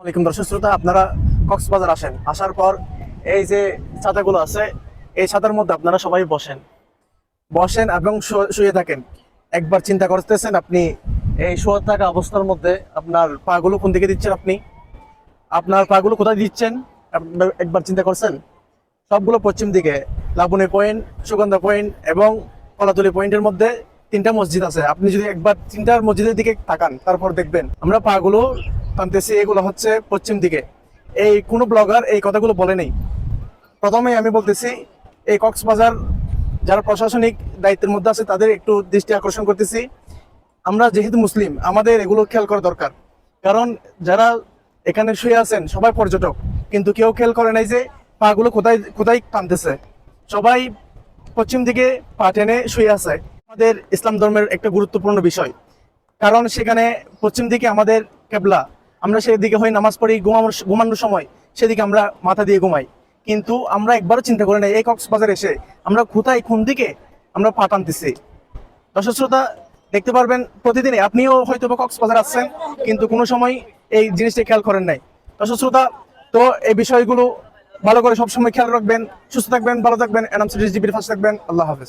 ওয়ালাইকুম দর্শক শ্রোতা, আপনারা কক্সবাজার আসেন। আসার পর এই যে ছাতাগুলো আছে, এই ছাতার মধ্যে আপনারা সবাই বসেন। বসেন এবং শুয়ে থাকেন। একবার চিন্তা করতেছেন আপনি, এই শুয়ে থাকা অবস্থার মধ্যে আপনার পাগুলো কোন দিকে দিচ্ছেন আপনি? আপনার পাগুলো কোথায় দিচ্ছেন? একবার চিন্তা করছেন? সবগুলো পশ্চিম দিকে, লাবণী পয়েন্ট, সুগন্ধা পয়েন্ট এবং কলাতলি পয়েন্টের মধ্যে তিনটা মসজিদ আছে। আপনি যদি একবার তিনটার মসজিদের দিকে তাকান, তারপর দেখবেন আমরা পাগুলো টানতেছি এগুলো হচ্ছে পশ্চিম দিকে। এই কোনো ব্লগার এই কথাগুলো বলে নেই। প্রথমে আমি বলতেছি, এই কক্সবাজার যারা প্রশাসনিক দায়িত্বের মধ্যে আছে, তাদের একটু দৃষ্টি আকর্ষণ করতেছি। আমরা যেহেতু মুসলিম, আমাদের এগুলো খেয়াল করা দরকার। কারণ যারা এখানে শুয়ে আছেন, সবাই পর্যটক, কিন্তু কেউ খেয়াল করে নাই যে পাগুলো কোথায় কোথায় টানতেছে সবাই পশ্চিম দিকে পা টেনে শুয়ে আছে। আমাদের ইসলাম ধর্মের একটা গুরুত্বপূর্ণ বিষয়। কারণ সেখানে পশ্চিম দিকে আমাদের কেবলা আমরা সেদিকে হয়ে নামাজ পড়ি, ঘুমানোর ঘুমানোর সময় সেদিকে আমরা মাথা দিয়ে ঘুমাই। কিন্তু আমরা একবারও চিন্তা করি না এই কক্সবাজার এসে আমরা কোথায়, কোন দিকে আমরা পা টানতেছি? দর্শক শ্রোতা, দেখতে পারবেন প্রতিদিনই আপনিও হয়তো বা কক্সবাজার আসছেন, কিন্তু কোনো সময় এই জিনিসটা খেয়াল করেন নাই। দর্শক শ্রোতা, তো এই বিষয়গুলো ভালো করে সবসময় খেয়াল রাখবেন, সুস্থ থাকবেন, ভালো থাকবেন, এনাম সিরিজ ফাঁসে থাকবেন, আল্লাহ হাফেজ।